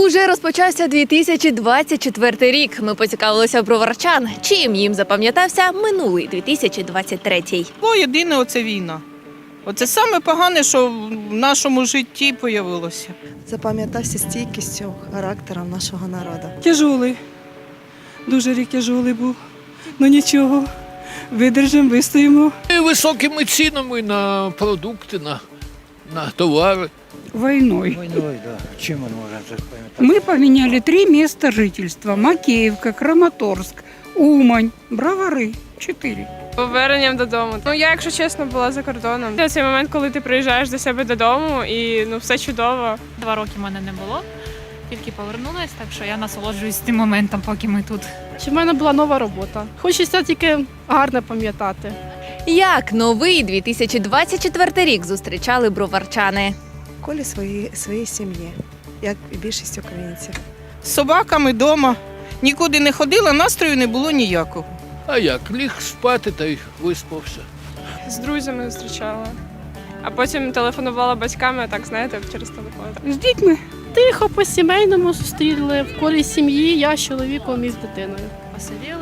Уже розпочався 2024 рік. Ми поцікавилися про варчан, чим їм запам'ятався минулий 2023. Було єдине оце війна. Оце саме погане, що в нашому житті появилося. запам'ятався стійкістю, характером нашого народу. Тяжолий. Дуже рік тяжолий був. Ну нічого. Видержимо, вистоїмо. І високими цінами на продукти, на, на товари. войной. Войной, да. Чем он может запам'ятати? Мы поменяли три места жительства. Макеевка, Краматорск, Умань, Бровары. Четыре. Поверненням додому. Ну я, якщо чесно, була за кордоном. Це цей момент, коли ти приїжджаєш до себе додому, і ну все чудово. Два роки в мене не було, тільки повернулась, так що я насолоджуюсь тим моментом, поки ми тут. Чи в мене була нова робота? Хочеться тільки гарне пам'ятати. Як новий 2024 рік зустрічали броварчани? В колі своєї, своєї сім'ї, як і більшість українців. З собаками вдома. Нікуди не ходила, настрою не було ніякого. А як? Ліг спати та й виспався. З друзями зустрічала. А потім телефонувала батьками, так знаєте, через телефон. С детьми. Тихо по-сімейному зустріли в колі сім'ї, я з чоловіком і з дитиною. Посиділи,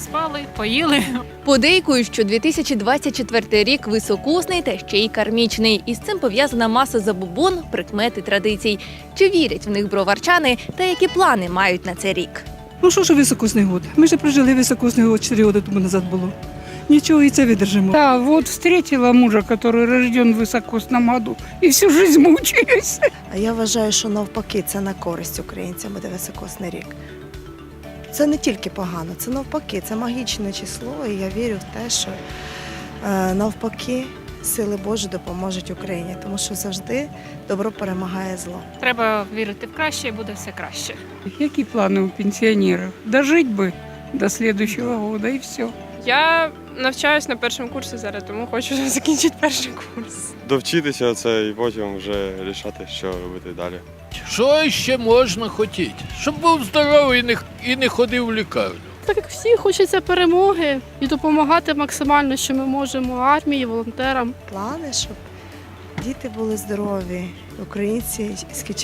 поспали, поїли. Подейкують, що 2024 рік високосний та ще й кармічний. І з цим пов'язана маса забобон, прикмет і традицій. Чи вірять в них броварчани та які плани мають на цей рік? Ну що ж високосний год? Ми ж прожили високосний год 4 роки тому назад було. Нічого, і це видержимо. Да, вот встретила мужа, который рожден в высокосном году, и всю жизнь мучаюсь. А я вважаю, що навпаки це на користь українцям буде високосний рік. Це не тільки погано, це навпаки, це магічне число, і я вірю в те, що е, навпаки сили Божі допоможуть Україні, тому що завжди добро перемагає зло. Треба вірити в краще, і буде все краще. Какие планы у пенсионеров? Дожить бы до следующего года, и все. Я навчаюсь на першому курсі зараз, тому хочу закінчити перший курс. довчитися це і потім вже рішати, що робити далі. Що ще можна хотіти? Щоб був здоровий і не, і не ходив в лікарню. Так як всі хочеться перемоги і допомагати максимально, що ми можемо армії, волонтерам. Плани, щоб діти були здорові, українці,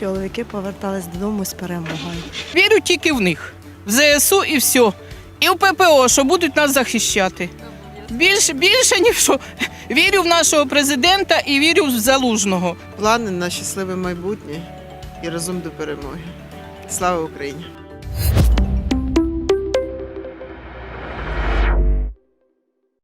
чоловіки повертались додому з перемогою. Вірю тільки в них, в ЗСУ і все. І в ППО, що будуть нас захищати. Більше, більше ні в що. Вірю в нашого президента і вірю в залужного. плани на щасливе майбутнє і разом до перемоги. Слава Україні!